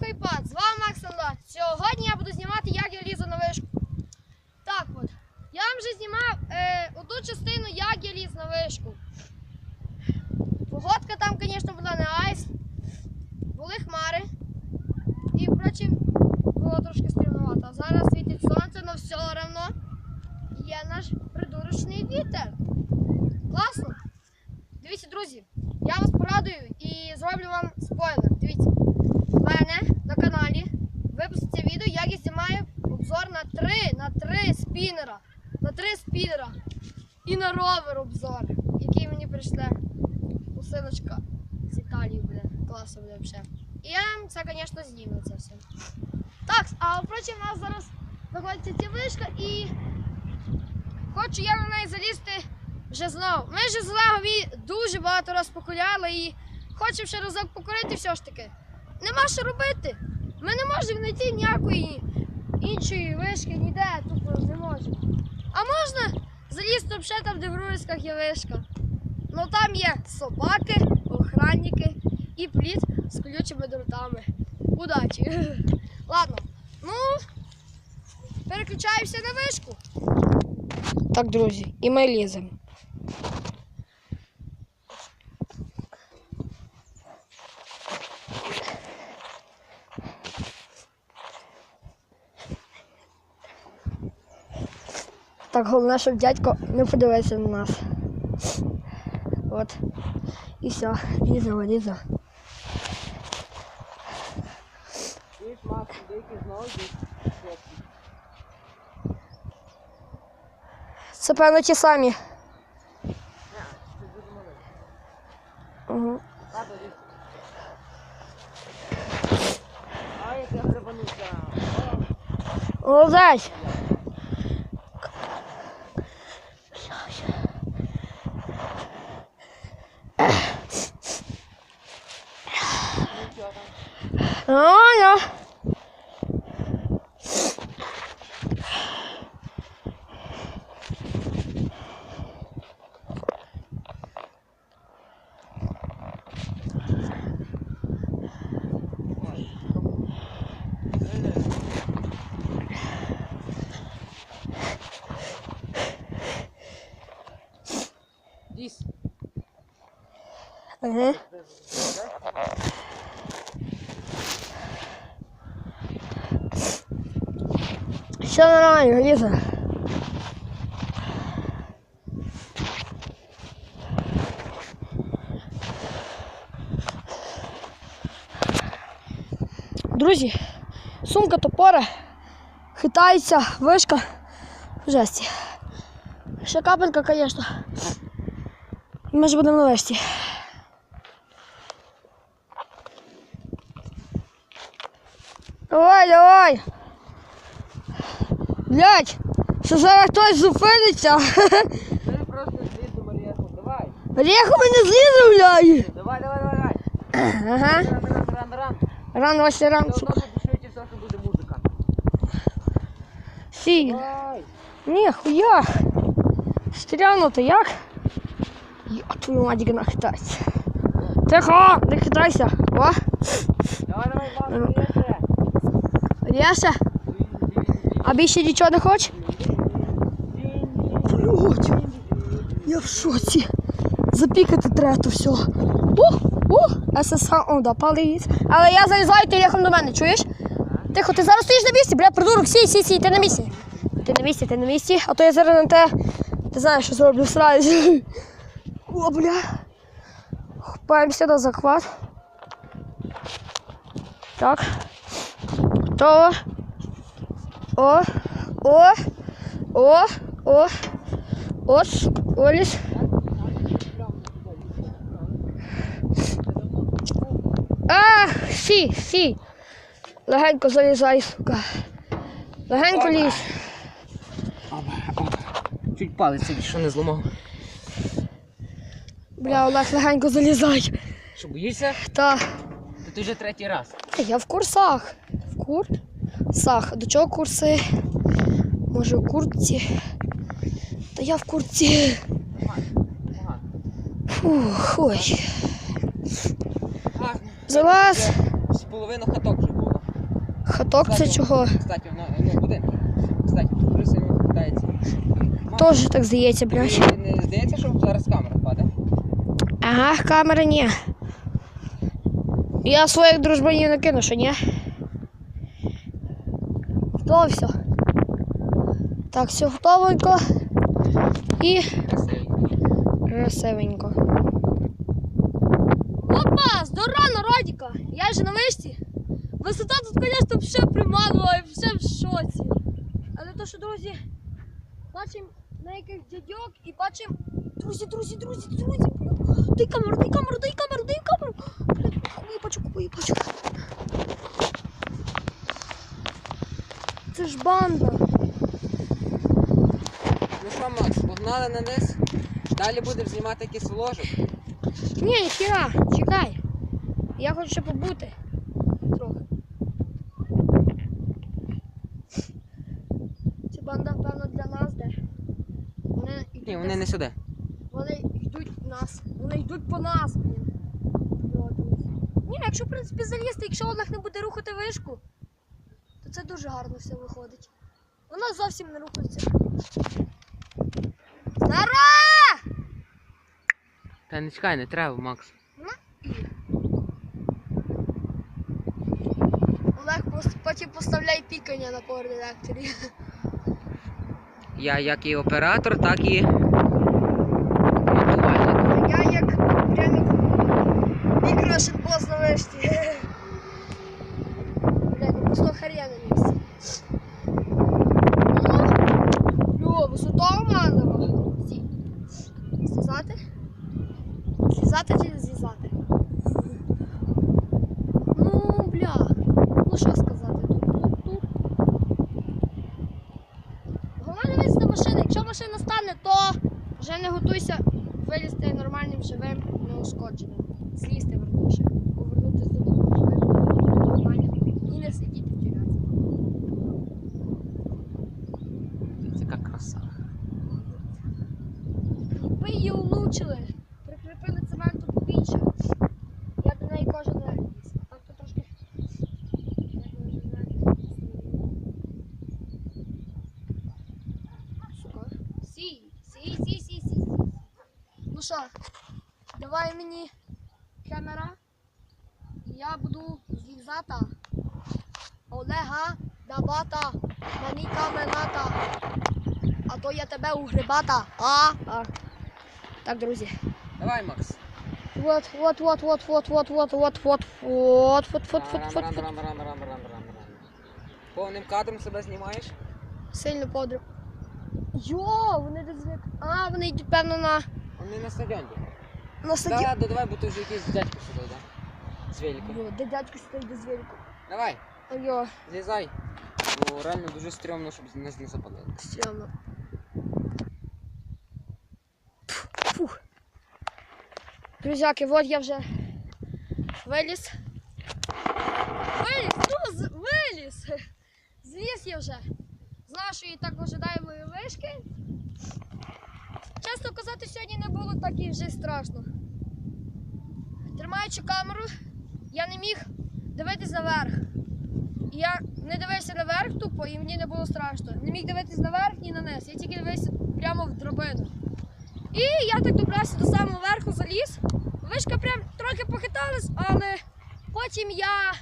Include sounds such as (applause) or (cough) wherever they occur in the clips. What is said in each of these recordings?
Хайпад, з вами Макс Анда. Сьогодні я буду знімати, як я лізу на вишку. Так от, я вам вже знімав е, одну частину, як я ліз на вишку. Погодка там, звісно, була не айс. Були хмари. І, впрочем, було трошки стрімновато. Зараз світить сонце, але все одно є наш придурочний вітер. Класно. Дивіться, друзі, я вас порадую і зроблю вам спойлер. Дивіться, мене на каналі випуститься відео, як я знімаю обзор на три, на три спінера. На три спінера. І на ровер обзор, який мені прийшли. Посилочка з Італії буде. Класно буде взагалі. І я це, звісно, зніму це все. Так, а впрочем, у нас зараз знаходиться ця вишка і хочу я на неї залізти вже знову. Ми вже з Легові дуже багато раз покуляли і хочемо ще разок покорити все ж таки. Нема що робити. Ми не можемо знайти ніякої іншої вишки, ніде тупо не можемо. А можна залізти взагалі там, де в Руриськах є вишка. Ну там є собаки, охранники і плід з колючими дротами. Удачі! (laughs) Ладно, ну переключаємося на вишку. Так, друзі, і ми ліземо. Так, головне, щоб дядько не подивився на нас. От. І все, йдуть хлопці. Це певно ті самі. Угу. Тато, лізь. Ага. Все нормально, Ліза. Друзі, сумка топора, хитається, вишка жесті. Ще капелька, звісно. Ми ж будемо на вишці. Давай, давай. Блять, що зараз хтось зупиниться. Бери просто злізь до Марієху. Давай. Реху ми не злізли, блядь. Давай, давай, давай, давай. Ага. Ран, ран, ран, ран. Рано, Вася, рано, Все сука. одно буде все, що буде музика. Сі. Давай. Ні, хуя. Стряно то як? Я твою мать гна хитається. Тихо, не хитайся. О, Давай, давай, Макс, Марієше. А більше нічого не хочеш? Блядь, я в шоці. Запікати треба то все. О, о, ССХ, о, да, палець. Але я залізаю, ти їхав до мене, чуєш? Тихо, ти зараз стоїш на місці, бля, придурок, сій, сій, сій, ти на місці. Ти на місці, ти на місці, а то я зараз на те, ти знаєш, що зроблю сразу. О, бля. Хапаємося на захват. Так. То. О, о, о, о, ось, оліс. А, сі, сі. Легенько залізай, сука. Легенько лізь. Чуть палець що не зламав. Бля, Олег, легенько залізай. Що, боїшся? Та. Та ти вже третій раз. Я в курсах. В курсах. До чого курси? Може, в куртці? Та я в куртці. Фух, ой. Гарно. Залазь. Половина хаток вже було. Хаток це чого? Кстати, воно, ну, будинок. Кстати, дуже сильно вкидається. Теж так здається, блядь. Не здається, що зараз камера падає? Ага, камери ні. Я своїх дружбанів не кину, що ні? Готово все. Так, все готовенько. І красивенько. Опа! Здорово, народіка! Я же на вишці. Висота тут, звісно, все ще приманує, все в шоці. Але то, що, друзі, бачимо на яких дядьок і бачимо. Друзі, друзі, друзі, друзі. Дай камеру, дай камеру, дай камеру, дай камеру. Купую, бачу, купую, бачу. Це ж банда. Ну що, Макс, погнали на низ. Далі будемо знімати якийсь вложок. Ні, ніхіра, чекай. Я хочу ще побути. Трохи. Це банда, певно, для нас де. Вони йдуть, Ні, вони десь- не сюди. вони йдуть нас. Вони йдуть по нас, блін. Йо, друзі. Ні, якщо, в принципі, залізти, якщо Олег не буде рухати вишку, це дуже гарно все виходить. Вона зовсім не рухається. Здорово! Та не чекай, не треба, Макс. Олег пос- потім поставляє пікання на координаторі. Я як і оператор, так і. Я як прямо мікрошит бос на вишці. Бля, ну просто хрена на місці. Йо, висота у мене. Сі. Злізати? Злізати чи не злізати? Ну, бля. Ну що сказати? Тут. Головне дивитися на машини. Якщо машина стане, то вже не готуйся вилізти нормальним живим, неушкодженим. Злізти верніше. Повернутися додому живим, нормальним і не сидіти в тюрязі. Це яка краса. Ви її улучили. Прикріпили цементу побільше. Я до неї кожен день ліз. А так то трошки. як ви вже знаєте, Сука. Сі, сі, сі, сі, сі. Ну що, давай мені камера. Я буду злізати. Олега Дабата. Мені камената. А то я тебе угрибата. А? а. Так, друзі. Давай, Макс. Вот, вот, вот, вот, вот, вот, вот, вот, вот, вот, вот, вот, вот, вот. Повним кадром себе знімаєш? Сильно подрив. Йо, вони десь звик. А, вони йдуть, певно, на, Вони на стадіоні. на Да, стадіон. ладно, давай, бо тут вже якийсь дядько сюди йде. З великом. Йо, де дядько сюди йде з велику. Давай, Йо, злізай. Бо реально дуже стрьомно, щоб нас не запалили. стрьомно. Фух. Друзяки, вот я вже виліз. Виліз, ну, виліз. Зліз я вже з нашої так ожидаємої вишки. Чесно казати, сьогодні не було так і вже страшно. Тримаючи камеру, я не міг дивитись наверх. І я не дивився наверх тупо, і мені не було страшно. Не міг дивитись наверх ні на низ. Я тільки дивився прямо в драбину. І я так добрався до самого верху, заліз. Вишка прям трохи похиталась, але потім я.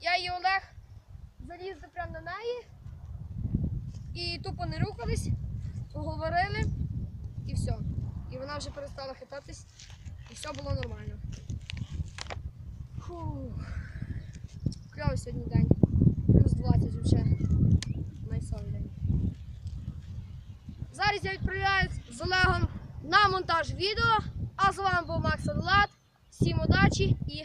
Я і Олег залізли прямо на неї. І тупо не рухались, поговорили і все. І вона вже перестала хитатись, і все було нормально. Фух. Кльовий сьогодні день. Плюс 20 вже. Найсовий день. Зараз я відправляюсь з Олегом на монтаж відео. А з вами був Макс Одлад. Всім удачі і